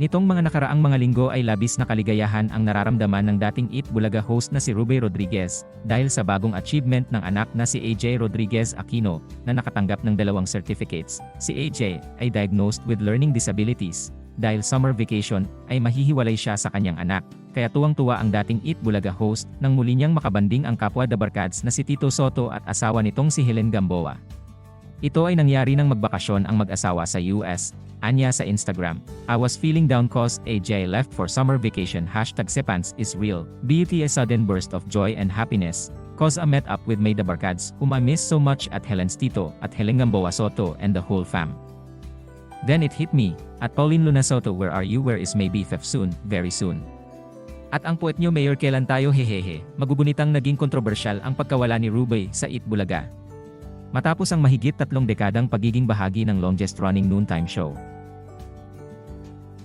Nitong mga nakaraang mga linggo ay labis na kaligayahan ang nararamdaman ng dating Eat Bulaga host na si Ruby Rodriguez dahil sa bagong achievement ng anak na si AJ Rodriguez Aquino na nakatanggap ng dalawang certificates. Si AJ ay diagnosed with learning disabilities. Dahil summer vacation ay mahihiwalay siya sa kanyang anak. Kaya tuwang-tuwa ang dating Eat Bulaga host nang muli niyang makabanding ang kapwa Dabarkads na si Tito Soto at asawa nitong si Helen Gamboa. Ito ay nangyari nang magbakasyon ang mag-asawa sa US, anya sa Instagram. I was feeling down cause AJ left for summer vacation hashtag Sepans is real. Beauty a sudden burst of joy and happiness. Cause I met up with my Dabarkads whom I miss so much at Helen's Tito at Helen Gamboa Soto and the whole fam. Then it hit me, at Pauline Luna Soto where are you where is my BFF soon, very soon. At ang puwet nyo Mayor kailan tayo hehehe, magugunitang naging kontrobersyal ang pagkawala ni Rubey sa Eat Bulaga. Matapos ang mahigit tatlong dekadang pagiging bahagi ng longest running noontime show,